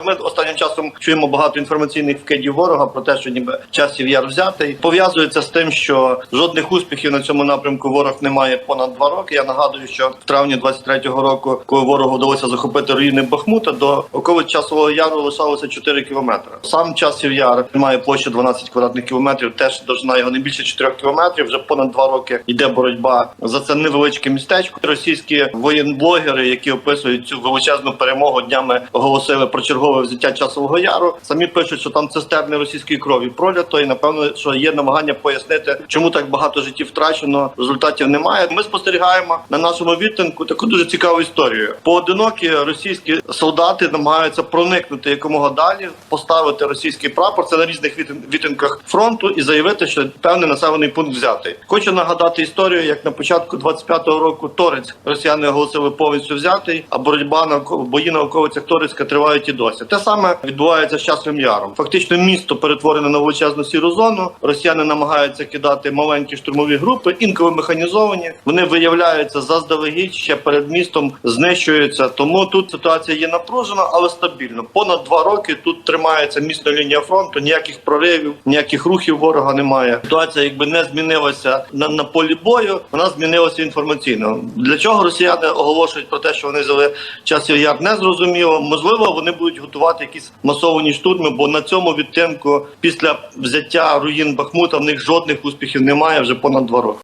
Ми чуємо багато інформаційних вкидів ворога про те, що ніби часів яр взятий. Пов'язується з тим, що жодних успіхів на цьому напрямку ворог не має понад два роки. Я нагадую, що в травні 23-го року, коли ворогу вдалося захопити руїни Бахмута, до окови часового яру лишалося 4 кілометри. Сам часів яр має площу 12 квадратних кілометрів. Теж довжина його не більше 4 кілометрів. Вже понад два роки йде боротьба за це невеличке містечко. Російські воєнблогери, які описують цю величезну перемогу, днями оголосили про чергове взяття часового яру. Самі пишуть, що там цистерни російської крові пролято, і напевно, що є намагання пояснити, чому так багато життів втрачено. Результатів немає. Ми спостерігаємо на нашому відтинку таку дуже цікаву історію. Поодинокі російські солдати намагаються проникнути якомога далі, поставити російський прапор. Це на різних відтин- відтинках фронту і заявити, що певний населений пункт взятий. Хочу нагадати історію, як на початку 25-го року Торець росіяни оголосили повністю взятий, а боротьба на бої на околицях Торецька тривають і досі. Те саме відбувається з часом яром. Фактично, місто перетворене на величезну сіру зону. Росіяни намагаються кидати маленькі штурмові групи, інколи механізовані. Вони виявляються заздалегідь ще перед містом, знищуються. Тому тут ситуація є напружена, але стабільно. Понад два роки тут тримається місна лінія фронту. Ніяких проривів, ніяких рухів ворога немає. Ситуація, якби не змінилася на, на полі бою, вона змінилася інформаційно. Для чого росіяни оголошують про те, що вони взяли часів яр, не зрозуміло. Можливо, вони будуть готувати якісь масовані штурми, бо на цьому відтинку після взяття руїн Бахмута в них жодних успіхів немає вже понад два роки.